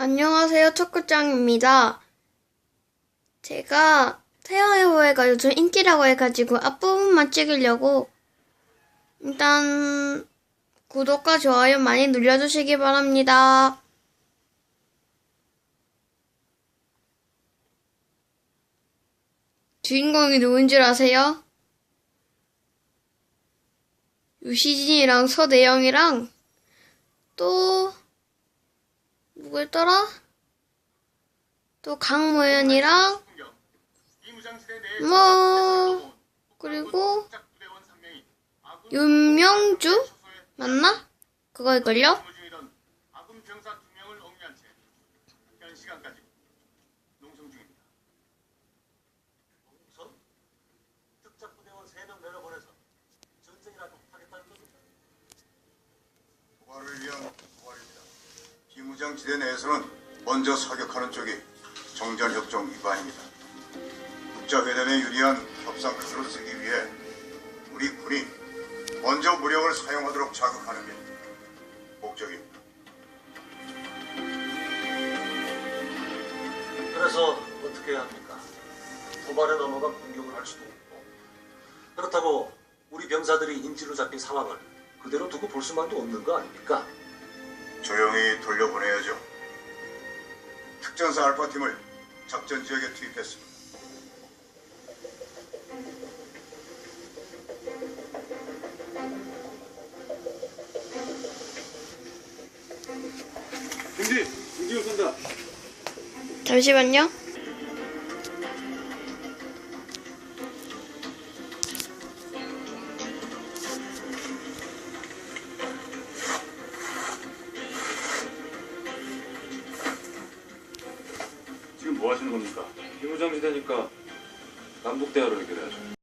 안녕하세요, 초코짱입니다. 제가 태양의호애가 요즘 인기라고 해가지고 앞부분만 찍으려고 일단 구독과 좋아요 많이 눌러주시기 바랍니다. 주인공이 누군 줄 아세요? 유시진이랑 서대영이랑 또 누구였더라? 또 강모연이랑 뭐 그리고 윤명주 맞나? 그거일걸요? 아군 병사 두 명을 옥리한 채 현 시간까지 농성 중입니다. 농성? 특작 부대원 3명 내려보내서 전쟁이라도 하겠다는 겁니까? 부활을 위한 부활입니다. 비무장지대 내에서는 먼저 사격하는 쪽이 정전협정 위반입니다. 국자회담에 유리한 협상카드를 쓰기 위해 우리 군이 먼저 무력을 사용하도록 자극하는 게 목적입니다. 그래서 어떻게 해야 합니까? 도발에 넘어가 공격을 할 수도 없고 그렇다고 우리 병사들이 인질로 잡힌 상황을 그대로 두고 볼 수만도 없는 거 아닙니까? 조용히 돌려보내야죠. 특전사 알파팀을 작전 지역에 투입했습니다. 잠시만요. 뭐 하시는 겁니까? 비무장지대니까 남북 대화로 해결해야죠.